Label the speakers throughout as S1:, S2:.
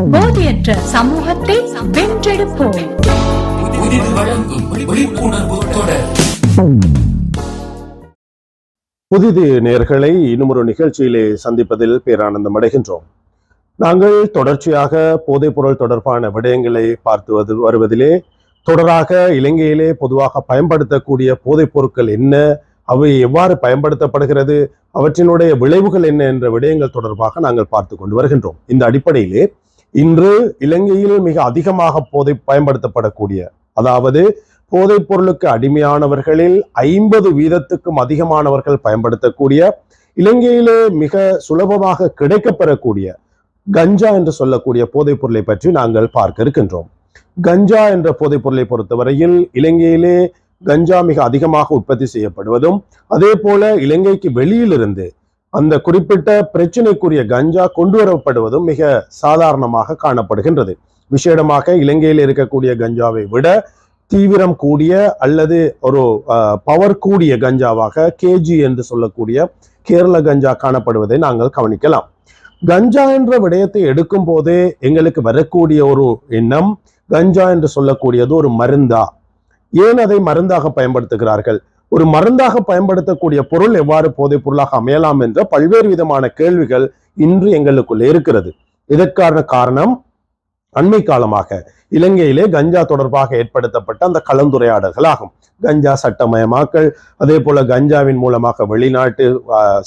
S1: போதையற்ற சமூகத்தை வென்றெடுப்போம்.
S2: புதிது
S3: நேர்களை இன்னும் ஒரு நிகழ்ச்சியிலே சந்திப்பதில் பேரானந்தம் அடைகின்றோம். நாங்கள் தொடர்ச்சியாக போதைப்பொருள் தொடர்பான விடயங்களை பார்த்து வது- வருவதிலே தொடராக இலங்கையிலே பொதுவாக பயன்படுத்தக்கூடிய போதைப் பொருட்கள் என்ன அவை எவ்வாறு பயன்படுத்தப்படுகிறது அவற்றினுடைய விளைவுகள் என்ன என்ற விடயங்கள் தொடர்பாக நாங்கள் பார்த்து கொண்டு வருகின்றோம். இந்த அடிப்படையிலே இன்று இலங்கையில் மிக அதிகமாக போதை பயன்படுத்தப்படக்கூடிய அதாவது போதைப் பொருளுக்கு அடிமையானவர்களில் ஐம்பது வீதத்துக்கும் அதிகமானவர்கள் பயன்படுத்தக்கூடிய இலங்கையிலே மிக சுலபமாக கிடைக்கப்பெறக்கூடிய கஞ்சா என்று சொல்லக்கூடிய போதைப் பொருளை பற்றி நாங்கள் பார்க்க இருக்கின்றோம். கஞ்சா என்ற போதைப் பொருளை பொறுத்தவரையில் இலங்கையிலே கஞ்சா மிக அதிகமாக உற்பத்தி செய்யப்படுவதும் அதே போல இலங்கைக்கு வெளியிலிருந்து அந்த குறிப்பிட்ட பிரச்சினைக்குரிய கஞ்சா கொண்டு வரப்படுவதும் மிக சாதாரணமாக காணப்படுகின்றது. விசேடமாக இலங்கையில் இருக்கக்கூடிய கஞ்சாவை விட தீவிரம் கூடிய அல்லது ஒரு பவர் கூடிய கஞ்சாவாக கேஜி என்று சொல்லக்கூடிய கேரள கஞ்சா காணப்படுவதை நாங்கள் கவனிக்கலாம். கஞ்சா என்ற விடயத்தை எடுக்கும் போதே எங்களுக்கு வரக்கூடிய ஒரு எண்ணம் கஞ்சா என்று சொல்லக்கூடியது ஒரு மருந்தா? ஏன் அதை மருந்தாக பயன்படுத்துகிறார்கள்? ஒரு மருந்தாக பயன்படுத்தக்கூடிய பொருள் எவ்வாறு போதைப் பொருளாக அமையலாம் என்ற பல்வேறு விதமான கேள்விகள் இன்று எங்களுக்குள்ளே இருக்கிறது. இதற்கான காரணம் அண்மை காலமாக இலங்கையிலே கஞ்சா தொடர்பாக ஏற்படுத்தப்பட்ட அந்த கலந்துரையாடல்கள் ஆகும். கஞ்சா சட்டமயமாக்கல் அதே போல கஞ்சாவின் மூலமாக வெளிநாட்டு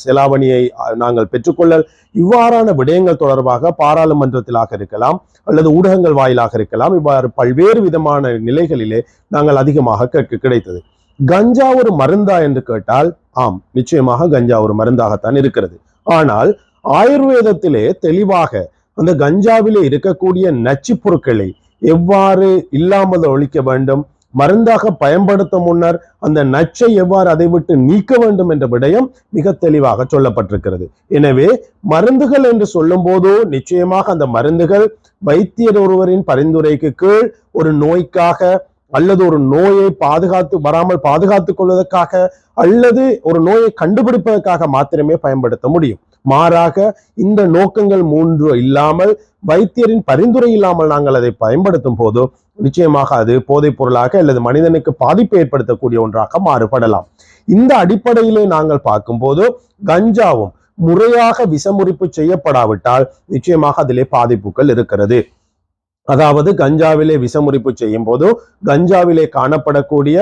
S3: செலாவணியை நாங்கள் பெற்றுக்கொள்ளல் இவ்வாறான விடயங்கள் தொடர்பாக பாராளுமன்றத்திலாக இருக்கலாம் அல்லது ஊடகங்கள் வாயிலாக இருக்கலாம் இவ்வாறு பல்வேறு விதமான நிலைகளிலே நாங்கள் அதிகமாக கேட்க கிடைத்தது. கஞ்சா ஒரு மருந்தா என்று கேட்டால் ஆம் நிச்சயமாக கஞ்சா ஒரு மருந்தாகத்தான் இருக்கிறது. ஆனால் ஆயுர்வேதத்திலே தெளிவாக அந்த கஞ்சாவிலே இருக்கக்கூடிய நச்சு பொருட்களை எவ்வாறு இல்லாமல் ஒழிக்க வேண்டும் மருந்தாக பயன்படுத்த முன்னர் அந்த நச்சை எவ்வாறு அதை விட்டு நீக்க வேண்டும் என்ற விடயம் மிக தெளிவாக சொல்லப்பட்டிருக்கிறது. எனவே மருந்துகள் என்று சொல்லும் போதோ நிச்சயமாக அந்த மருந்துகள் வைத்தியர் ஒருவரின் பரிந்துரைக்கு கீழ் ஒரு நோய்க்காக அல்லது ஒரு நோயை பாதுகாத்து வராமல் பாதுகாத்துக் கொள்வதற்காக அல்லது ஒரு நோயை கண்டுபிடிப்பதற்காக மாத்திரமே பயன்படுத்த முடியும். மாறாக இந்த நோக்கங்கள் மூன்று இல்லாமல் வைத்தியரின் பரிந்துரை இல்லாமல் நாங்கள் அதை பயன்படுத்தும் போது நிச்சயமாக அது போதைப் பொருளாக அல்லது மனிதனுக்கு பாதிப்பை ஏற்படுத்தக்கூடிய ஒன்றாக மாறுபடலாம். இந்த அடிப்படையிலே நாங்கள் பார்க்கும்போது கஞ்சாவும் முறையாக விஷமுறிப்பு செய்யப்படாவிட்டால் நிச்சயமாக அதிலே பாதிப்புகள் இருக்கிறது. அதாவது கஞ்சாவிலே விஷமுறிப்பு செய்யும் போது கஞ்சாவிலே காணப்படக்கூடிய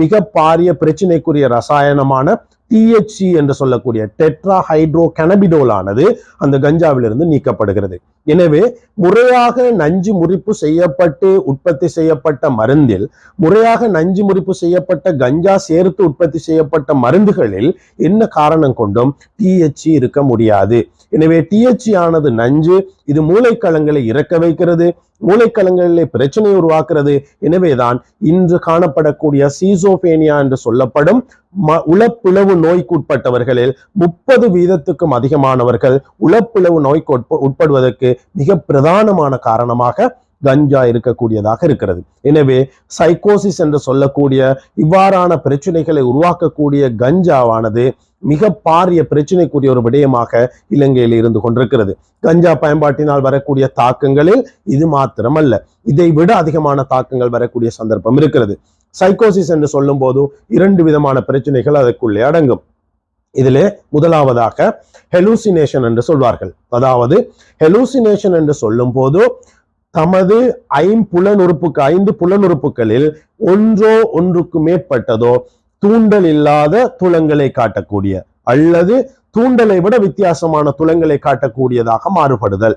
S3: மிக பாரிய பிரச்சனைக்குரிய ரசாயனமான டிஹெச்சி என்று சொல்லக்கூடிய டெட்ரா ஹைட்ரோ கனபிடோல் ஆனது அந்த கஞ்சாவிலிருந்து நீக்கப்படுகிறது. எனவே முறையாக நஞ்சு முறிப்பு செய்யப்பட்டு உற்பத்தி செய்யப்பட்ட மருந்தில் முறையாக நஞ்சு முறிப்பு செய்யப்பட்ட கஞ்சா சேர்த்து உற்பத்தி செய்யப்பட்ட மருந்துகளில் என்ன காரணம் கொண்டும் டிஹெச்சி இருக்க முடியாது. எனவே டிஹெச்சி ஆனது நஞ்சு இது மூளைக்கலங்களை இறக்க வைக்கிறது மூளைக்கலங்களிலே பிரச்சனை உருவாக்குறது. எனவேதான் இன்று காணப்படக்கூடிய சீசோபேனியா என்று சொல்லப்படும் ம- உளப்பிளவு நோய்க்குட்பட்டவர்களில் முப்பது வீதத்துக்கும் அதிகமானவர்கள் உளப்பிளவு நோய்க்கு உட்படுவதற்கு மிக பிரதானமான காரணமாக கஞ்சா இருக்கக்கூடியதாக இருக்கிறது. எனவே சைக்கோசிஸ் என்று சொல்லக்கூடிய இவ்வாறான பிரச்சனைகளை உருவாக்கக்கூடிய கஞ்சாவானது மிக பாரிய பிரச்சனைக்குரிய ஒரு விடயமாக இலங்கையில் இருந்து கொண்டிருக்கிறது. கஞ்சா பயன்பாட்டினால் வரக்கூடிய தாக்கங்களில் இது மாத்திரமல்ல. இதை விட அதிகமான தாக்கங்கள் வரக்கூடிய சந்தர்ப்பம் இருக்கிறது. சைக்கோசிஸ் என்று சொல்லும் போது இரண்டு விதமான பிரச்சனைகள் அதற்குள்ளே அடங்கும். இதிலே முதலாவதாக ஹெலூசினேஷன் என்று சொல்வார்கள். அதாவது ஹெலூசினேஷன் என்று சொல்லும் போது தமது ஐம்புலனுறுப்புக்கு ஐந்து புலனுறுப்புகளில் ஒன்றோ ஒன்றுக்கு மேற்பட்டதோ தூண்டல் இல்லாத துலங்களை காட்டக்கூடிய அல்லது தூண்டலை விட வித்தியாசமான துலங்களை காட்டக்கூடியதாக மாறுபடுதல்.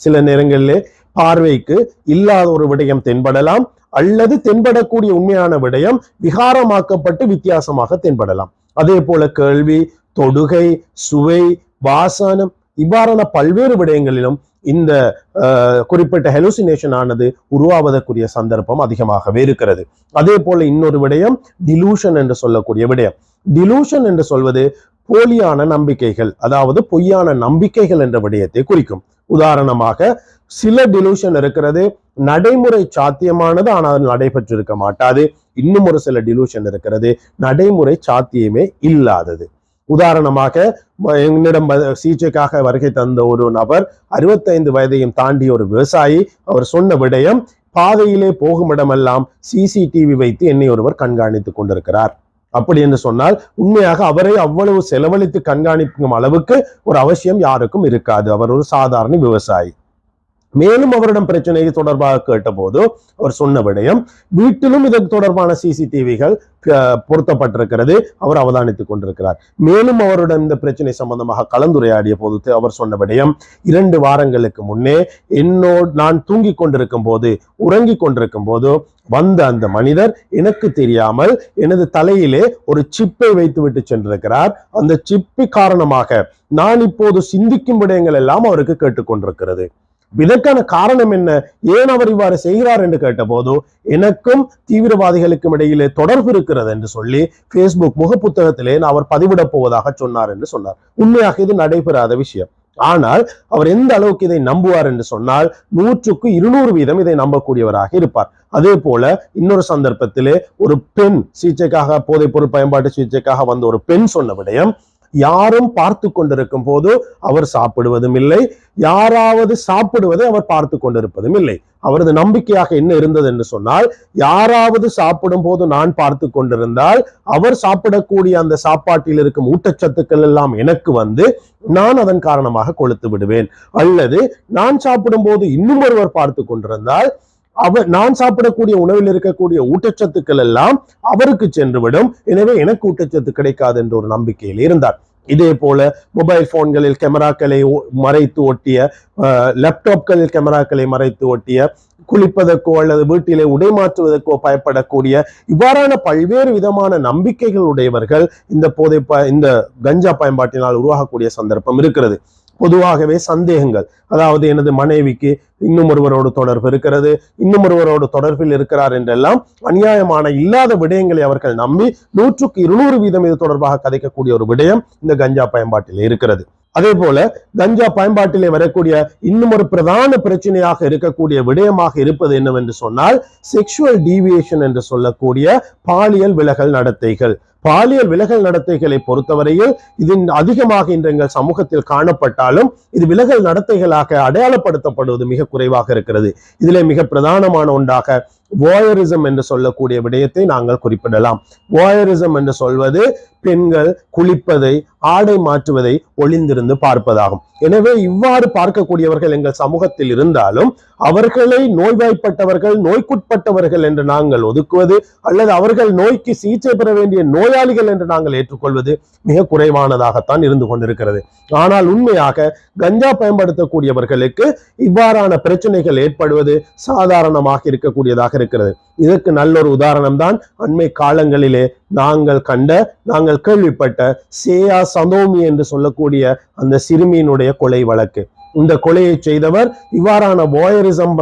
S3: சில நேரங்களிலே பார்வைக்கு இல்லாத ஒரு விடயம் தென்படலாம் அல்லது தென்படக்கூடிய உண்மையான விடயம் விகாரமாக்கப்பட்டு வித்தியாசமாக தென்படலாம். அதே போல கேள்வி தொடுகை சுவை வாசனம் இவ்வாறான பல்வேறு விடயங்களிலும் இந்த குறிப்பிட்ட ஹெலுசினேஷன் ஆனது உருவாவதற்குரிய சந்தர்ப்பம் அதிகமாகவே இருக்கிறது. அதே போல இன்னொரு விடயம் டிலூஷன் என்று சொல்லக்கூடிய விடயம். டிலூஷன் என்று சொல்வது போலியான நம்பிக்கைகள் அதாவது பொய்யான நம்பிக்கைகள் என்ற விடயத்தை குறிக்கும். உதாரணமாக சில டிலூஷன் இருக்கிறது நடைமுறை சாத்தியமானது ஆனால் அது நடைபெற்றிருக்க மாட்டாது. இன்னும் ஒரு சில டிலூஷன் இருக்கிறது நடைமுறை சாத்தியமே இல்லாதது. உதாரணமாக என்னிடம் சிகிச்சைக்காக வருகை தந்த ஒரு நபர் அறுபத்தைந்து வயதையும் தாண்டிய ஒரு விவசாயி அவர் சொன்ன விடயம் பாதையிலே போகும் இடமெல்லாம் சிசிடிவி வைத்து என்னை ஒருவர் கண்காணித்துக் கொண்டிருக்கிறார். அப்படி என்று சொன்னால் உண்மையாக அவரை அவ்வளவு செலவழித்து கண்காணிக்கும் அளவுக்கு ஒரு அவசியம் யாருக்கும் இருக்காது. அவர் ஒரு சாதாரண விவசாயி. மேலும் அவரிடம் பிரச்சனை தொடர்பாக கேட்டபோது அவர் சொன்ன விடயம் வீட்டிலும் இது தொடர்பான சிசிடிவிகள் பொருத்தப்பட்டிருக்கிறது. அவர் அவதானித்துக் கொண்டிருக்கிறார். மேலும் அவருடன் இந்த பிரச்சனை சம்பந்தமாக கலந்துரையாடிய போது அவர் சொன்ன விடயம் இரண்டு வாரங்களுக்கு முன்னே என்னோடு நான் தூங்கிக் கொண்டிருக்கும் போது உறங்கிக் கொண்டிருக்கும் போது வந்த அந்த மனிதர் எனக்கு தெரியாமல் எனது தலையிலே ஒரு சிப்பை வைத்துவிட்டு சென்றிருக்கிறார். அந்த சிப்பி காரணமாக நான் இப்போது சிந்திக்கும் விடயங்கள் எல்லாம் அவருக்கு கேட்டுக்கொண்டிருக்கிறது இதற்கான காரணம் என்ன? ஏன் அவர் இவ்வாறு செய்கிறார் என்று கேட்டபோது எனக்கும் தீவிரவாதிகளுக்கும் இடையிலே தொடர்பு இருக்கிறது என்று சொல்லி ஃபேஸ்புக் முகப்புத்தகத்திலே நான் அவர் பதிவிடப் போவதாக சொன்னார் என்று சொன்னார். உண்மையாக இது நடைபெறாத விஷயம். ஆனால் அவர் எந்த அளவுக்கு இதை நம்புவார் என்று சொன்னால் நூற்றுக்கு இருநூறு வீதம் இதை நம்பக்கூடியவராக இருப்பார். அதே போல இன்னொரு சந்தர்ப்பத்திலே ஒரு பெண் சிகிச்சைக்காக போதைப் பொருள் பயன்பாட்டு சிகிச்சைக்காக வந்த ஒரு பெண் சொன்ன விடயம் யாரும் பார்த்து கொண்டிருக்கும் போது அவர் சாப்பிடுவதும் இல்லை. யாராவது சாப்பிடுவதை அவர் பார்த்து கொண்டிருப்பதும் இல்லை. அவரது நம்பிக்கையாக என்ன இருந்தது என்று சொன்னால் யாராவது சாப்பிடும் போது நான் பார்த்து கொண்டிருந்தால் அவர் சாப்பிடக்கூடிய அந்த சாப்பாட்டில் இருக்கும் ஊட்டச்சத்துக்கள் எல்லாம் எனக்கு வந்து நான் அதன் காரணமாக கொளுத்து விடுவேன். அல்லது நான் சாப்பிடும் போது இன்னும் ஒருவர் பார்த்து கொண்டிருந்தால் அவர் நான் சாப்பிடக்கூடிய உணவில் இருக்கக்கூடிய ஊட்டச்சத்துக்கள் எல்லாம் அவருக்கு சென்றுவிடும். எனவே எனக்கு ஊட்டச்சத்து கிடைக்காது என்ற ஒரு நம்பிக்கையில் இருந்தார். இதே போல மொபைல் போன்களில் கேமராக்களை ஒ- மறைத்து ஒட்டிய லேப்டாப்களில் கேமராக்களை மறைத்து ஒட்டிய குளிப்பதற்கோ அல்லது வீட்டிலே உடை மாற்றுவதற்கோ பயப்படக்கூடிய இவ்வாறான பல்வேறு விதமான நம்பிக்கைகள் உடையவர்கள் இந்த போதை ப- இந்த கஞ்சா பயன்பாட்டினால் உருவாகக்கூடிய சந்தர்ப்பம் இருக்கிறது. பொதுவாகவே சந்தேகங்கள். அதாவது எனது மனைவிக்கு இன்னும் ஒருவரோடு தொடர்பு இருக்கிறது இன்னும் ஒருவரோடு தொடர்பில் இருக்கிறார் என்றெல்லாம் அநியாயமான இல்லாத விடயங்களை அவர்கள் நம்பி நூற்றுக்கு இருநூறு வீதம் இது தொடர்பாக கதைக்கக்கூடிய ஒரு விடயம் இந்த கஞ்சா பயன்பாட்டில் இருக்கிறது. அதே போல கஞ்சா பயன்பாட்டிலே வரக்கூடிய இன்னும் ஒரு பிரதான பிரச்சனையாக இருக்கக்கூடிய விடயமாக இருப்பது என்னவென்று சொன்னால் செக்ஷுவல் டீவியேஷன் என்று சொல்லக்கூடிய பாலியல் விலகல் நடத்தைகள். பாலியல் விலகல் நடத்தைகளை பொறுத்தவரையில் இது அதிகமாக இன்று எங்கள் சமூகத்தில் காணப்பட்டாலும் இது விலகல் நடத்தைகளாக அடையாளப்படுத்தப்படுவது மிக குறைவாக இருக்கிறது. இதிலே மிக பிரதானமான ஒன்றாக voyeurism என்று சொல்லக்கூடிய விடயத்தை நாங்கள் குறிப்பிடலாம். ஓயரிசம் என்று சொல்வது பெண்கள் குளிப்பதை ஆடை மாற்றுவதை ஒளிந்திருந்து பார்ப்பதாகும். எனவே இவ்வாறு பார்க்கக்கூடியவர்கள் எங்கள் சமூகத்தில் இருந்தாலும் அவர்களை நோய்வாய்ப்பட்டவர்கள் நோய்க்குட்பட்டவர்கள் என்று நாங்கள் ஒதுக்குவது அல்லது அவர்கள் நோய்க்கு சிகிச்சை பெற வேண்டிய நோயாளிகள் என்று நாங்கள் ஏற்றுக்கொள்வது மிக குறைவானதாகத்தான் இருந்து கொண்டிருக்கிறது. ஆனால் உண்மையாக கஞ்சா பயன்படுத்தக்கூடியவர்களுக்கு இவ்வாறான பிரச்சனைகள் ஏற்படுவது சாதாரணமாக இருக்கக்கூடியதாக இருக்கிறது. இதற்கு நல்ல ஒரு உதாரணம் தான் அண்மை காலங்களிலே நாங்கள் கண்ட நாங்கள் கேள்விப்பட்ட சேயா சதோமி என்று சொல்லக்கூடிய அந்த சிறுமியினுடைய கொலை வழக்கு. இந்த கொலையை செய்தவர் இவ்வாறான போயரிசம்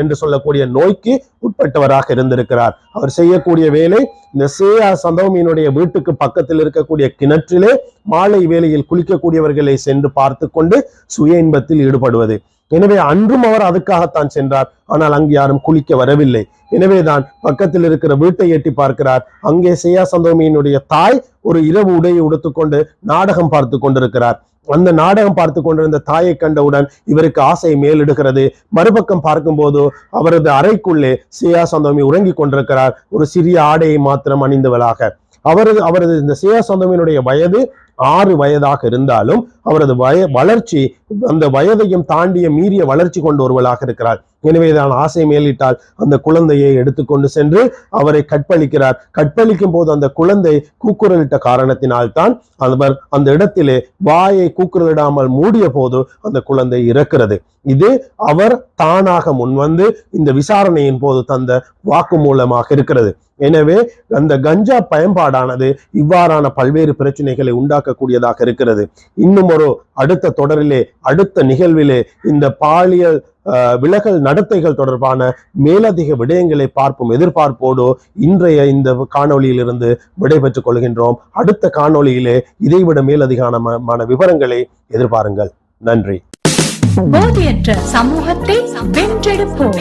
S3: என்று சொல்லக்கூடிய நோய்க்கு உட்பட்டவராக இருந்திருக்கிறார். அவர் செய்யக்கூடிய வேலை இந்த சேயா சந்தோமியினுடைய வீட்டுக்கு பக்கத்தில் இருக்கக்கூடிய கிணற்றிலே மாலை வேலையில் குளிக்கக்கூடியவர்களை சென்று பார்த்து கொண்டு சுய இன்பத்தில் ஈடுபடுவது. எனவே அன்றும் அவர் அதுக்காகத்தான் சென்றார். ஆனால் அங்கு யாரும் குளிக்க வரவில்லை. எனவேதான் பக்கத்தில் இருக்கிற வீட்டை எட்டி பார்க்கிறார். அங்கே செய்யா சந்தோமியினுடைய தாய் ஒரு இரவு உடையை உடுத்துக்கொண்டு நாடகம் பார்த்து கொண்டிருக்கிறார். அந்த நாடகம் பார்த்து கொண்டிருந்த தாயை கண்டவுடன் இவருக்கு ஆசை மேலிடுகிறது. மறுபக்கம் பார்க்கும்போது அவரது அறைக்குள்ளே சியா சந்தோமி உறங்கிக் கொண்டிருக்கிறார். ஒரு சிறிய ஆடையை மாத்திரம் அணிந்தவளாக. அவரது அவரது இந்த சியா சந்தோமியினுடைய வயது ஆறு வயதாக இருந்தாலும் அவரது வய வளர்ச்சி அந்த வயதையும் தாண்டிய மீறிய வளர்ச்சி கொண்டு ஒருவளாக இருக்கிறார் எனவேதான் ஆசை மேலிட்டால் அந்த குழந்தையை எடுத்துக்கொண்டு சென்று அவரை கற்பழிக்கிறார். கற்பழிக்கும் போது அந்த குழந்தை கூக்குரலிட்ட காரணத்தினால் தான் அவர் அந்த இடத்திலே வாயை கூக்குரலிடாமல் மூடிய போது அந்த குழந்தை இறக்கிறது. இது அவர் தானாக முன்வந்து இந்த விசாரணையின் போது தந்த வாக்குமூலமாக இருக்கிறது. எனவே அந்த கஞ்சா பயன்பாடானது இவ்வாறான பல்வேறு பிரச்சனைகளை உண்டாக்கக்கூடியதாக இருக்கிறது. இன்னும் ஒரு அடுத்த தொடரிலே அடுத்த நிகழ்விலே இந்த பாலியல் விலகல் நடத்தைகள் தொடர்பான மேலதிக விடயங்களை பார்ப்போம் எதிர்பார்ப்போடு இன்றைய இந்த காணொளியிலிருந்து விடைபெற்றுக் கொள்கின்றோம். அடுத்த காணொளியிலே இதைவிட மேலதிகமான விவரங்களை எதிர்பாருங்கள். நன்றி.
S1: போதையற்ற சமூகத்தை வென்றெடுப்போம்.